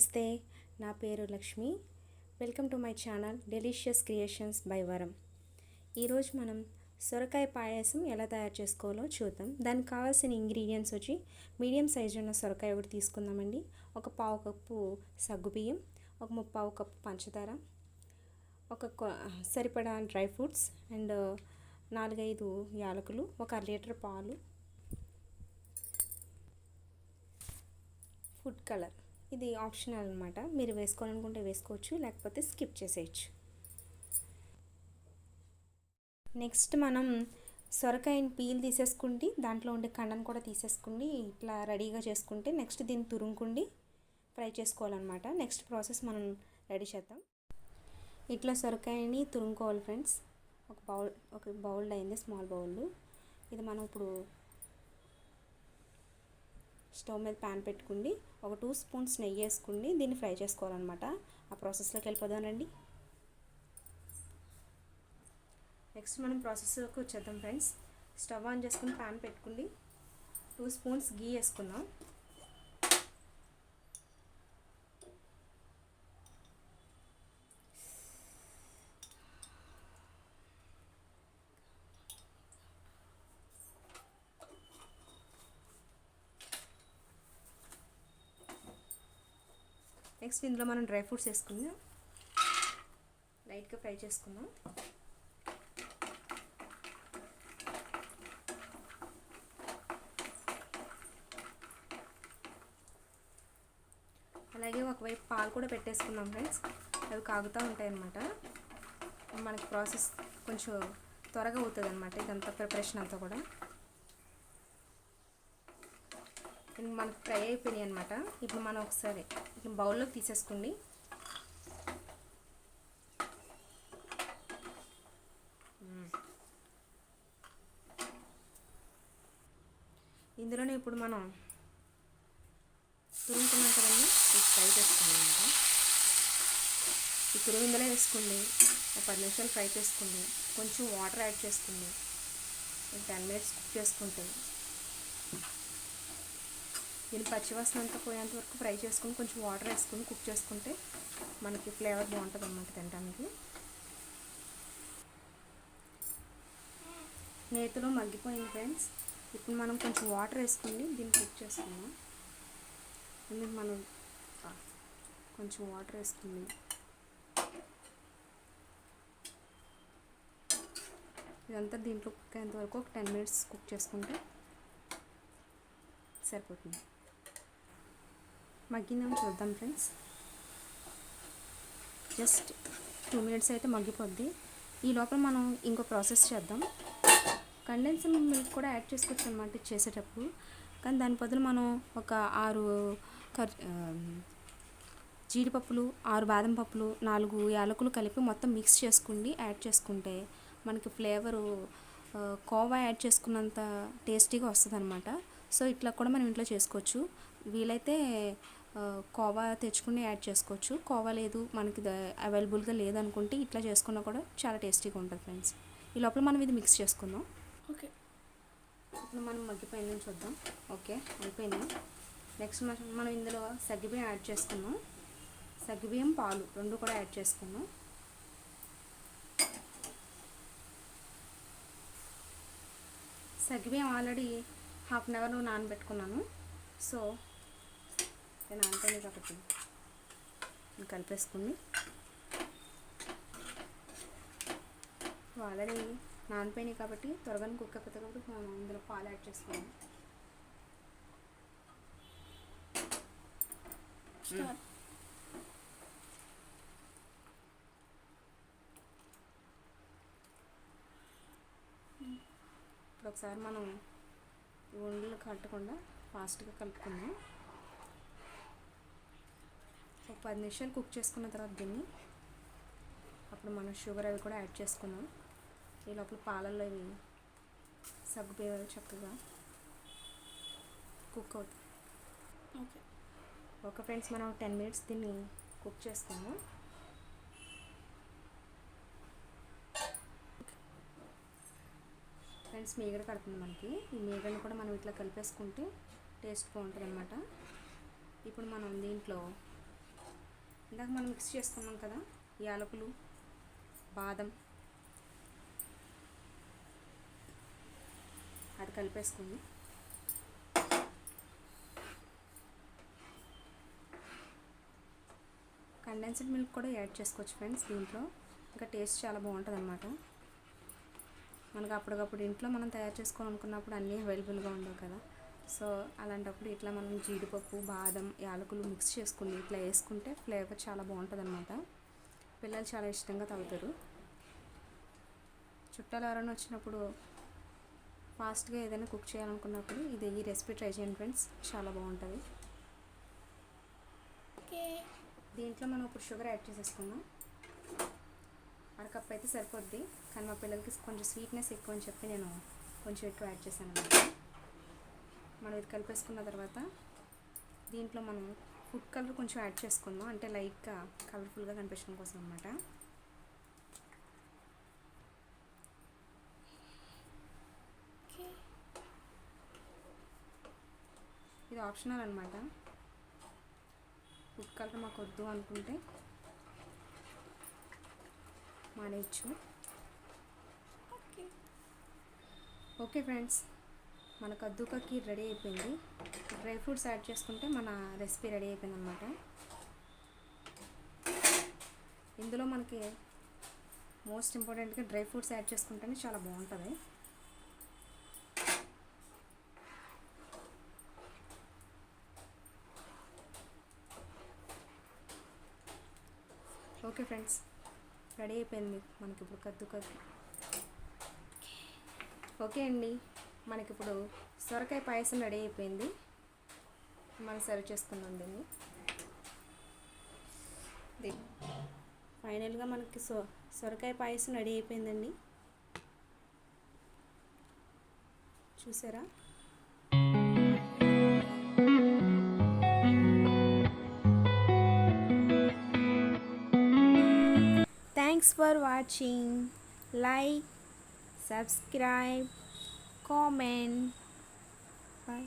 నమస్తే నా పేరు Lakshmi. Welcome to my channel delicious creations by Varam. ఈరోజు మనం సొరకాయ పాయసం ఎలా తయారు చేసుకోవాలో చూద్దాం. దానికి కావాల్సిన ఇంగ్రీడియంట్స్ వచ్చి మీడియం సైజు ఉన్న సొరకాయ ఒకటి తీసుకుందామండి. ఒక పావు కప్పు సగ్గుబియ్యం ఒక ముప్పావు కప్పు పంచదార ఒక సరిపడా డ్రై ఫ్రూట్స్ అండ్ నాలుగైదు యాలకులు ఒక అర లీటర్ పాలు. Food colour. ఇది ఆప్షనల్ అనమాట మీరు వేసుకోవాలనుకుంటే వేసుకోవచ్చు లేకపోతే స్కిప్ చేసేయచ్చు. నెక్స్ట్ మనం సొరకాయని పీల్ తీసేసుకుండి దాంట్లో ఉండే కండను కూడా తీసేసుకుండి ఇట్లా రెడీగా చేసుకుంటే నెక్స్ట్ దీన్ని తురుముకుండి ఫ్రై చేసుకోవాలన్నమాట. నెక్స్ట్ ప్రాసెస్ మనం రెడీ చేద్దాం. ఇట్లా సొరకాయని తురుముకోవాలి ఫ్రెండ్స్. ఒక బౌల్ ఒక బౌల్ అయింది స్మాల్ బౌల్. ఇది మనం ఇప్పుడు స్టవ్ మీద ప్యాన్ పెట్టుకుండి ఒక టూ స్పూన్స్ నెయ్యి వేసుకుండి దీన్ని ఫ్రై చేసుకోవాలన్నమాట. ఆ ప్రాసెస్లోకి వెళ్ళిపోదాం రండి. నెక్స్ట్ మనం ప్రాసెస్లోకి వచ్చేద్దాం ఫ్రెండ్స్. స్టవ్ ఆన్ చేసుకుని ప్యాన్ పెట్టుకుండి టూ స్పూన్స్ గీ వేసుకుందాం. నెక్స్ట్ ఇందులో మనం డ్రై ఫ్రూట్స్ వేసుకుందాం. లైట్గా ఫ్రై చేసుకుందాం. అలాగే ఒకవైపు పాలు కూడా పెట్టేసుకుందాం ఫ్రెండ్స్. అవి కాగుతూ ఉంటాయి అన్నమాట మనకి ప్రాసెస్ కొంచెం త్వరగా అవుతుంది అనమాట ఇదంతా ప్రిపరేషన్ అంతా కూడా. మనకు ఫ్రై అయిపోయినాయి అనమాట ఇప్పుడు మనం ఒకసారి బౌల్లో తీసేసుకోండి. ఇందులోనే ఇప్పుడు మనం తురుముకున్నాం కదండి ఫ్రై చేసుకున్నాం అనమాట ఈ తురుము ఇందులో వేసుకోండి. ఒక పది నిమిషాలు ఫ్రై చేసుకోండి కొంచెం వాటర్ యాడ్ చేసుకోండి టెన్ మినిట్స్ కుక్ చేసుకుంటే దీని పచ్చివాసన అంతా పోయేంత వరకు ఫ్రై చేసుకుని కొంచెం వాటర్ వేసుకుని కుక్ చేసుకుంటే మనకి ఫ్లేవర్ బాగుంటుంది అన్నమాట తినడానికి. నేతిలో మగ్గిపోయింది ఫ్రెండ్స్. ఇప్పుడు మనం కొంచెం వాటర్ వేసుకుని దీన్ని కుక్ చేసుకుందాం. ఇందుకు మనం కొంచెం వాటర్ వేసుకుంది. ఇదంతా దీంట్లో కుక్ అయ్యేంత వరకు ఒక టెన్ మినిట్స్ కుక్ చేసుకుంటే సరిపోతుంది. మగ్గిందేమో చూద్దాం ఫ్రెండ్స్. జస్ట్ టూ మినిట్స్ అయితే మగ్గిపోద్ది. ఈ లోపల మనం ఇంకో ప్రాసెస్ చేద్దాం. కండెన్స్ మిల్క్ కూడా యాడ్ చేసుకోవచ్చు అనమాట చేసేటప్పుడు. కానీ దాని బదులు మనం ఒక ఆరు కర్ జీడిపప్పులు ఆరు బాదం పప్పులు నాలుగు యాలకులు కలిపి మొత్తం మిక్స్ చేసుకుండి యాడ్ చేసుకుంటే మనకి ఫ్లేవరు కోవా యాడ్ చేసుకున్నంత టేస్టీగా వస్తుంది అనమాట సో ఇట్లా కూడా మనం ఇంట్లో చేసుకోవచ్చు. వీలైతే కోవా తెచ్చుకుని యాడ్ చేసుకోవచ్చు. కోవా లేదు మనకి అవైలబుల్గా లేదనుకుంటే ఇట్లా చేసుకున్నా కూడా చాలా టేస్టీగా ఉంటుంది ఫ్రెండ్స్. ఈ లోపల మనం ఇది మిక్స్ చేసుకుందాం. ఓకే. ఇప్పుడు మనం మగ్గిపోయిందని చూద్దాం. ఓకే అయిపోయింది? నెక్స్ట్ మనం మనం ఇందులో సగ్గిబియ్యం యాడ్ చేసుకుందాం. సగ్గిబియ్యం పాలు రెండు కూడా యాడ్ చేసుకుందాం. సగ్గిబియ్యం ఆల్రెడీ హాఫ్ అన్ అవర్ నానబెట్టుకున్నాను. సో నేను నానపోయింది కాబట్టి ఇది కలిపేసుకుని ఆల్రెడీ నానిపోయినాయి కాబట్టి త్వరగా కుక్ అయిపోతాయి కాబట్టి మనం ఇందులో పాలు యాడ్ చేసుకున్నాం ఇప్పుడు ఒకసారి మనం ఉండలు కట్టకుండా ఫాస్ట్గా కలుపుకుందాం. ఒక పది నిమిషాలు కుక్ చేసుకున్న తర్వాత దీన్ని అప్పుడు మనం షుగర్ అవి కూడా యాడ్ చేసుకుందాం ఈ లోపల పాలల్లో ఇవి సగ్గుబియ్యాలు చక్కగా కుక్ అవుతాయి. ఓకే. ఓకే ఫ్రెండ్స్ మనం టెన్ మినిట్స్ దీన్ని కుక్ చేసుకుందాం. ఫ్రెండ్స్ మీగడ కడుతుంది మనకి. ఈ మీగడని కూడా మనం ఇట్లా కలిపేసుకుంటే టేస్ట్ బాగుంటుంది అనమాట ఇప్పుడు మనం దీంట్లో ఇందాక మనం మిక్స్ చేసుకున్నాం కదా యాలకులు బాదం. అది కలిపేసుకుంది. కండెన్స్డ్ మిల్క్ కూడా యాడ్ చేసుకోవచ్చు ఫ్రెండ్స్ దీంట్లో. ఇంకా టేస్ట్ చాలా బాగుంటుంది అనమాట మనకు అప్పటికప్పుడు ఇంట్లో మనం తయారు చేసుకోవాలనుకున్నప్పుడు అన్నీ అవైలబుల్గా ఉండవు కదా. సో అలాంటప్పుడు ఇట్లా మనం జీడిపప్పు బాదం యాలకులు మిక్స్ చేసుకుని ఇట్లా వేసుకుంటే ఫ్లేవర్ చాలా బాగుంటుంది అనమాట పిల్లలు చాలా ఇష్టంగా తాగుతారు. చుట్టాలు ఎవరైనా వచ్చినప్పుడు ఫాస్ట్గా ఏదైనా కుక్ చేయాలనుకున్నప్పుడు ఇది ఈ రెసిపీ ట్రై చేయండి ఫ్రెండ్స్ చాలా బాగుంటుంది. ఓకే దీంట్లో మనం ఇప్పుడు షుగర్ యాడ్ చేసేసుకుందాం. అరకప్ అయితే సరిపోద్ది. కానీ మా పిల్లలకి కొంచెం స్వీట్నెస్ ఎక్కువ అని చెప్పి నేను కొంచెం ఎక్కువ యాడ్ చేశాను అనమాట మనం ఇది కలిపేసుకున్న తర్వాత దీంట్లో మనం ఫుడ్ కలర్ కొంచెం యాడ్ చేసుకుందాం. అంటే లైట్గా కలర్ఫుల్గా కనిపించడం కోసం అనమాట ఇది ఆప్షనల్ అనమాట ఫుడ్ కలర్ మాకు వద్దు అనుకుంటే మానేయచ్చు. Okay friends. మన కద్దుకా రెడీ అయిపోయింది. డ్రై ఫ్రూట్స్ యాడ్ చేసుకుంటే మన రెసిపీ రెడీ అయిపోయింది అనమాట ఇందులో మనకి మోస్ట్ ఇంపార్టెంట్గా డ్రై ఫ్రూట్స్ యాడ్ చేసుకుంటేనే చాలా బాగుంటుంది. ఓకే ఫ్రెండ్స్ రెడీ అయిపోయింది మనకి ఇప్పుడు కద్దుకా ఓకే అండి. మనకి ఇప్పుడు సొరకాయ పాయసం రెడీ అయిపోయింది. మనం సర్వ్ చేసుకుందాం దీన్ని. ఫైనల్గా మనకి సొ సొరకాయ పాయసం రెడీ అయిపోయిందండి. చూసారా? Thanks for watching like subscribe comment. Bye.